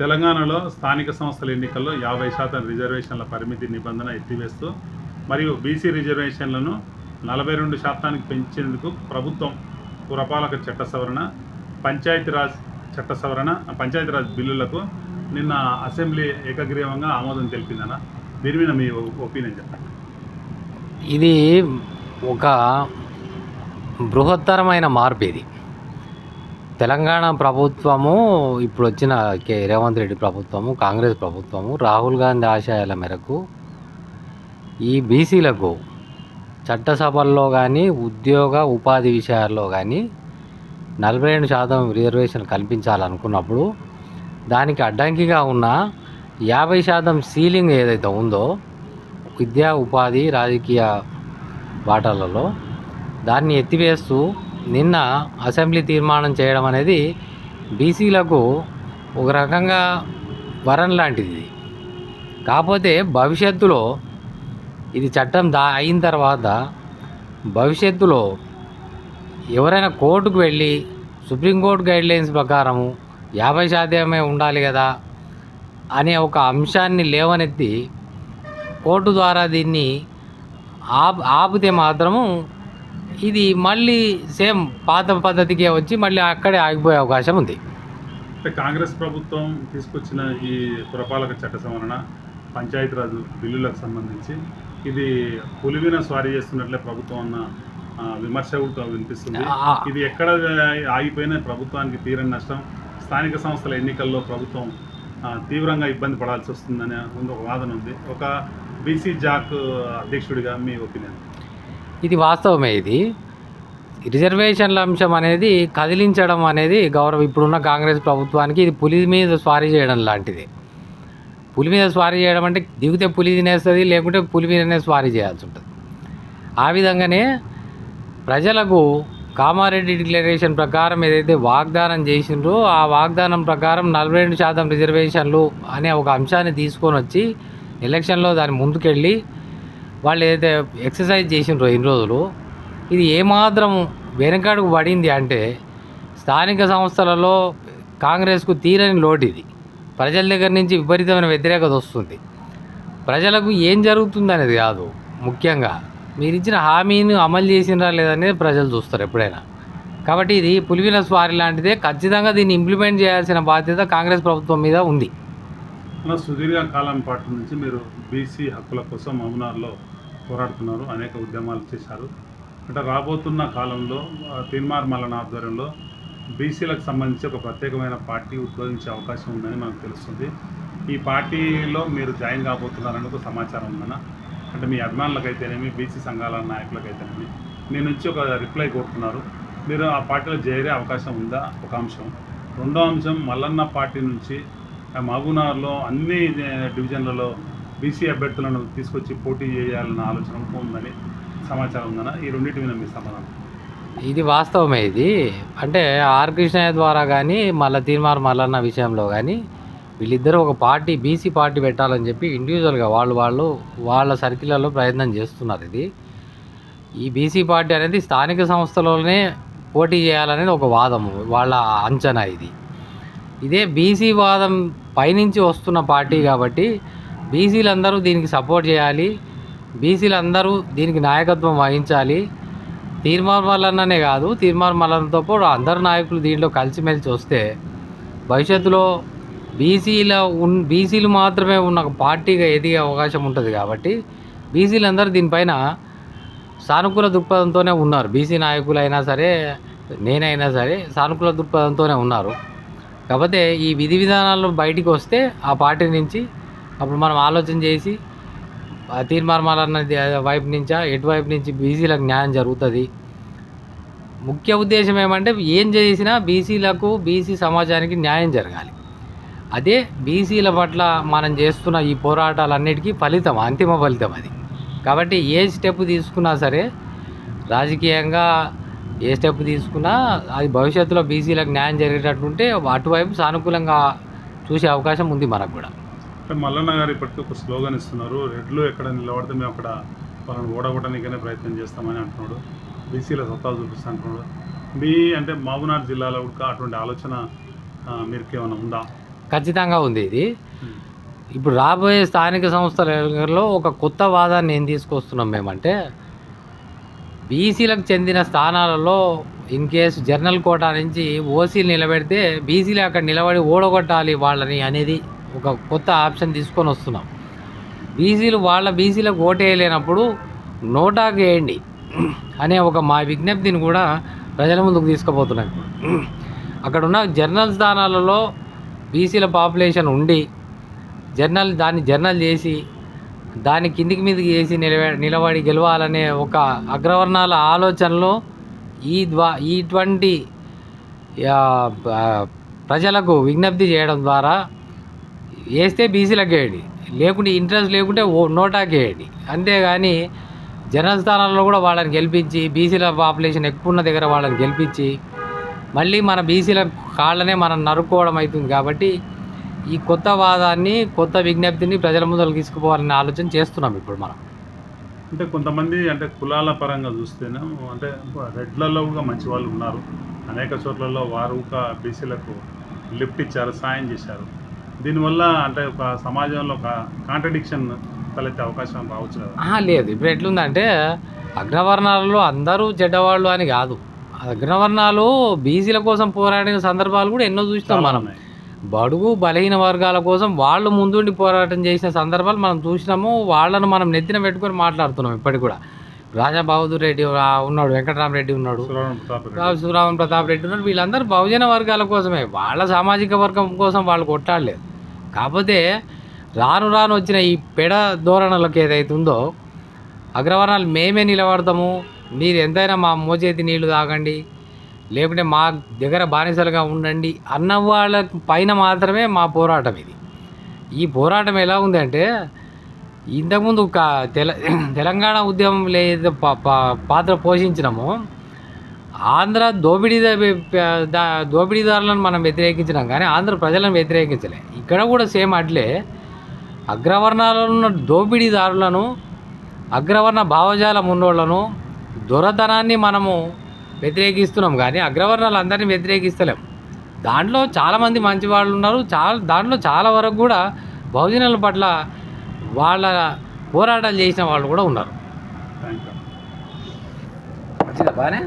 తెలంగాణలో స్థానిక సంస్థల ఎన్నికల్లో యాభై శాతం రిజర్వేషన్ల పరిమితి నిబంధన ఎత్తివేస్తూ మరియు బీసీ రిజర్వేషన్లను నలభై రెండు శాతానికి పెంచేందుకు ప్రభుత్వం పురపాలక చట్ట సవరణ పంచాయతీరాజ్ చట్ట సవరణ పంచాయతీరాజ్ బిల్లులకు నిన్న అసెంబ్లీ ఏకగ్రీవంగా ఆమోదం తెలిపిందన్న. దీని మీద మీ ఒపీనియన్ చెప్పండి. ఇది ఒక బృహత్తరమైన మార్పు ఇది. తెలంగాణ ప్రభుత్వము ఇప్పుడు వచ్చిన కే రేవంత్ రెడ్డి ప్రభుత్వము కాంగ్రెస్ ప్రభుత్వము రాహుల్ గాంధీ ఆశయాల మేరకు ఈ బీసీలకు చట్టసభల్లో కానీ ఉద్యోగ ఉపాధి విషయాల్లో కానీ నలభై రెండు శాతం రిజర్వేషన్ కల్పించాలనుకున్నప్పుడు దానికి అడ్డంకిగా ఉన్న యాభై శాతం సీలింగ్ ఏదైతే ఉందో విద్యా ఉపాధి రాజకీయ బాటలలో దాన్ని ఎత్తివేస్తూ నిన్న అసెంబ్లీ తీర్మానం చేయడం అనేది బీసీలకు ఒక రకంగా వరం లాంటిది. కాకపోతే భవిష్యత్తులో ఇది చట్టం దా అయిన తర్వాత భవిష్యత్తులో ఎవరైనా కోర్టుకు వెళ్ళి సుప్రీంకోర్టు గైడ్లైన్స్ ప్రకారము యాభై శాతమే ఉండాలి కదా అనే ఒక అంశాన్ని లేవనెత్తి కోర్టు ద్వారా దీన్ని ఆప్ ఆపితే మాత్రము ఇది మళ్ళీ సేమ్ పాత పద్ధతికే వచ్చి మళ్ళీ అక్కడే ఆగిపోయే అవకాశం ఉంది. అంటే కాంగ్రెస్ ప్రభుత్వం తీసుకొచ్చిన ఈ పురపాలక చట్ట సవరణ పంచాయతీరాజ్ బిల్లులకు సంబంధించి ఇది పులివిన స్వారీ చేస్తున్నట్లే ప్రభుత్వం అన్న విమర్శ కూడా వినిపిస్తుంది. ఇది ఎక్కడ ఆగిపోయినా ప్రభుత్వానికి తీరని నష్టం. స్థానిక సంస్థల ఎన్నికల్లో ప్రభుత్వం తీవ్రంగా ఇబ్బంది పడాల్సి వస్తుందనే ముందు ఒక వాదన ఉంది. ఒక బీసీ జాక్ అధ్యక్షుడిగా మీ ఒపీనియన్? ఇది వాస్తవమే ఇది. రిజర్వేషన్ల అంశం అనేది కదిలించడం అనేది గౌరవ ఇప్పుడున్న కాంగ్రెస్ ప్రభుత్వానికి ఇది పులి మీద స్వారీ చేయడం లాంటిది. పులి మీద స్వారీ చేయడం అంటే దిగితే పులి తినేస్తుంది లేకుంటే పులి మీదనే స్వారీ చేయాల్సి ఉంటుంది. ఆ విధంగానే ప్రజలకు కామారెడ్డి డిక్లరేషన్ ప్రకారం ఏదైతే వాగ్దానం చేసిండ్రో ఆ వాగ్దానం ప్రకారం నలభై రెండు శాతం రిజర్వేషన్లు అనే ఒక అంశాన్ని తీసుకొని వచ్చి ఎలక్షన్లో దాని ముందుకెళ్ళి వాళ్ళు ఏదైతే ఎక్సర్సైజ్ చేసినారో ఇన్ని రోజులు ఇది ఏమాత్రం వెనకాడుకు పడింది అంటే స్థానిక సంస్థలలో కాంగ్రెస్కు తీరని లోటు ఇది. ప్రజల దగ్గర నుంచి విపరీతమైన వ్యతిరేకత వస్తుంది. ప్రజలకు ఏం జరుగుతుంది అనేది కాదు. ముఖ్యంగా మీరు ఇచ్చిన హామీని అమలు చేసినరా లేదనేది ప్రజలు చూస్తారు ఎప్పుడైనా. కాబట్టి ఇది పులివిన స్వారీ లాంటిదే. ఖచ్చితంగా దీన్ని ఇంప్లిమెంట్ చేయాల్సిన బాధ్యత కాంగ్రెస్ ప్రభుత్వం మీద ఉంది. సుదీర్ఘ కాలం పాటు నుంచి మీరు బీసీ హక్కుల కోసం మమనార్లో పోరాడుతున్నారు అనేక ఉద్యమాలు చేశారు. అంటే రాబోతున్న కాలంలో ఆ, తీన్మార్ మల్లన ఆధ్వర్యంలో బీసీలకు సంబంధించి ఒక ప్రత్యేకమైన పార్టీ ఉద్భవించే అవకాశం ఉందని మనకు తెలుస్తుంది. ఈ పార్టీలో మీరు జాయిన్ కాబోతున్నారని ఒక సమాచారం ఉందన్న. అంటే మీ అభిమానులకైతేనేమి బీసీ సంఘాల నాయకులకైతేనేమి. మీ నుంచి ఒక రిప్లై కోరుతున్నారు. మీరు ఆ పార్టీలో చేరే అవకాశం ఉందా? ఒక అంశం. రెండో అంశం మల్లన్న పార్టీ నుంచి ఆ మహబూబ్నగర్లో అన్ని డివిజన్లలో బీసీ అభ్యర్థులను తీసుకొచ్చి పోటీ చేయాలన్న ఆలోచన ఉందని సమాచారం ఉందన్న. ఈ రెండింటి మీద మీ సమాధానం. ఇది వాస్తవమే ఇది. అంటే ఆర్ కృష్ణయ్య ద్వారా కానీ మళ్ళీ తీర్మార్ మల్లన్న విషయంలో కానీ వీళ్ళిద్దరూ ఒక పార్టీ బీసీ పార్టీ పెట్టాలని చెప్పి ఇండివిజువల్గా వాళ్ళు వాళ్ళు వాళ్ళ సర్కిల్లలో ప్రయత్నం చేస్తున్నారు ఇది. ఈ బీసీ పార్టీ అనేది స్థానిక సంస్థలోనే పోటీ చేయాలనేది ఒక వాదము వాళ్ళ అంచనా ఇది. ఇదే బీసీ వాదం పైనుంచి వస్తున్న పార్టీ కాబట్టి బీసీలందరూ దీనికి సపోర్ట్ చేయాలి. బీసీలు అందరూ దీనికి నాయకత్వం వహించాలి. తీర్మార్ మల్లన్ననే కాదు తీర్మార్ మల్లన్నతో పాటు అందరు నాయకులు దీంట్లో కలిసిమెలిసి వస్తే భవిష్యత్తులో బీసీల ఉన్ బీసీలు మాత్రమే ఉన్న ఒక పార్టీగా ఎదిగే అవకాశం ఉంటుంది కాబట్టి బీసీలందరూ దీనిపైన సానుకూల దృక్పథంతోనే ఉన్నారు. బీసీ నాయకులైనా సరే నేనైనా సరే సానుకూల దృక్పథంతోనే ఉన్నారు. కాకపోతే ఈ విధి విధానాలు బయటికి వస్తే ఆ పార్టీ నుంచి అప్పుడు మనం ఆలోచన చేసి ఆ తీర్మార్మాలన్న వైపు నుంచా ఎటువైపు నుంచి బీసీలకు న్యాయం జరుగుతుంది? ముఖ్య ఉద్దేశం ఏమంటే ఏం చేసినా బీసీలకు బీసీ సమాజానికి న్యాయం జరగాలి. అదే బీసీల పట్ల మనం చేస్తున్న ఈ పోరాటాలన్నిటికీ ఫలితం అంతిమ ఫలితం అది. కాబట్టి ఏ స్టెప్ తీసుకున్నా సరే రాజకీయంగా ఏ స్టెప్ తీసుకున్నా అది భవిష్యత్తులో బీసీలకు న్యాయం జరిగేటట్టుంటే అటువైపు సానుకూలంగా చూసే అవకాశం ఉంది మనకు కూడా. అంటే మల్లన్న గారు ఇప్పటికీ ఒక స్లోగన్ ఇస్తున్నారు రెడ్లు ఎక్కడ నిలబడితే మేము అక్కడ వాళ్ళని ఓడగొట్టడానికనే ప్రయత్నం చేస్తామని అంటున్నాడు. బీసీల సత్తా చూపిస్తా అంటున్నాడు. మీ అంటే మహబూబ్నగర్ జిల్లాలో కూడా అటువంటి ఆలోచన ఏమైనా ఉందా? ఖచ్చితంగా ఉంది ఇది. ఇప్పుడు రాబోయే స్థానిక సంస్థల ఎన్నికల్లో ఒక కొత్త వాదాన్ని ఏం తీసుకొస్తున్నాం మేమంటే బీసీలకు చెందిన స్థానాలలో ఇన్ కేసు జర్నల్ కోటా నుంచి ఓసీలు నిలబెడితే బీసీలు అక్కడ నిలబడి ఓడగొట్టాలి వాళ్ళని అనేది ఒక కొత్త ఆప్షన్ తీసుకొని వస్తున్నాం. బీసీలు వాళ్ళ బీసీలకు ఓటేయలేనప్పుడు నోటాకు వేయండి అనే ఒక మా విజ్ఞప్తిని కూడా ప్రజల ముందుకు తీసుకుపోతున్నాం. అక్కడ ఉన్న జర్నల్ స్థానాలలో బీసీల పాపులేషన్ ఉండి జర్నల్ దాన్ని జర్నల్ చేసి దాన్ని కిందికి మీదకి చేసి నిలబ నిలబడి గెలవాలనే ఒక అగ్రవర్ణాల ఆలోచనలో ఈ ద్వా ఇటువంటి ప్రజలకు విజ్ఞప్తి చేయడం ద్వారా వేస్తే బీసీలకు వేయండి లేకుంటే ఇంట్రెస్ట్ లేకుంటే ఓ నోటాకి వేయండి అంతేగాని జనరల్ స్థానాల్లో కూడా వాళ్ళని గెలిపించి బీసీల పాపులేషన్ ఎక్కువ ఉన్న దగ్గర వాళ్ళని గెలిపించి మళ్ళీ మన బీసీల కాళ్ళనే మనం నరుక్కోవడం అవుతుంది కాబట్టి ఈ కొత్త వాదాన్ని కొత్త విజ్ఞప్తిని ప్రజల ముందరకు తీసుకుపోవాలనే ఆలోచన చేస్తున్నాం ఇప్పుడు మనం. అంటే కొంతమంది అంటే కులాల పరంగా చూస్తేనే అంటే రెడ్లలో కూడా మంచి వాళ్ళు ఉన్నారు. అనేక చోట్లలో వారు ఒక బీసీలకు లిఫ్ట్ ఇచ్చారు సాయం చేశారు. దీనివల్ల అంటే ఒక సమాజంలో ఒక కాంట్రడిక్షన్ తలెత్తే అవకాశం రావచ్చు లేదు. ఇప్పుడు ఎట్లుందంటే అగ్రవర్ణాలలో అందరూ చెడ్డవాళ్ళు అని కాదు. అగ్రవర్ణాలు బీసీల కోసం పోరాడిన సందర్భాలు కూడా ఎన్నో చాలా మనం. బడుగు బలహీన వర్గాల కోసం వాళ్ళు ముందుండి పోరాటం చేసిన సందర్భాలు మనం చూసినాము. వాళ్ళను మనం నెత్తిన పెట్టుకొని మాట్లాడుతున్నాం ఇప్పటికి కూడా. రాజా బహదూర్ రెడ్డి ఉన్నాడు వెంకటరామరెడ్డి ఉన్నాడు. సురవరం ప్రతాప్ రెడ్డి. ఉన్నారు వీళ్ళందరూ బహుజన వర్గాల కోసమే. వాళ్ళ సామాజిక వర్గం కోసం వాళ్ళు కొట్టాడలేదు. కాకపోతే రాను రాను వచ్చిన ఈ పెడ ధోరణులకు ఏదైతే ఉందో అగ్రవర్ణాలు మేమే నిలబడతాము మీరు ఎంతైనా మా మోచేతి నీళ్ళు తాగండి లేకుంటే మా దగ్గర బానిసలుగా ఉండండి అన్న వాళ్ళ పైన మాత్రమే మా పోరాటం ఇది. ఈ పోరాటం ఎలా ఉందంటే ఇంతకుముందు ఒక తెల తెలంగాణ ఉద్యమం లేదు పా- పా- పాత్ర పోషించినాము ఆంధ్ర దోపిడీ దోపిడీదారులను మనం వ్యతిరేకించినాం కానీ ఆంధ్ర ప్రజలను వ్యతిరేకించలే. ఇక్కడ కూడా సేమ్ అట్లే. అగ్రవర్ణాలలో ఉన్న దోపిడీదారులను అగ్రవర్ణ భావజాలం ఉన్నోళ్ళను దొరతనాన్ని మనము వ్యతిరేకిస్తున్నాం కానీ అగ్రవర్ణాలు అందరినీ వ్యతిరేకిస్తలేం. దాంట్లో చాలామంది మంచి వాళ్ళు ఉన్నారు. చాలా దాంట్లో చాలా వరకు కూడా బహుజనుల పట్ల వాళ్ళ పోరాటాలు చేసిన వాళ్ళు కూడా ఉన్నారు. బాగానే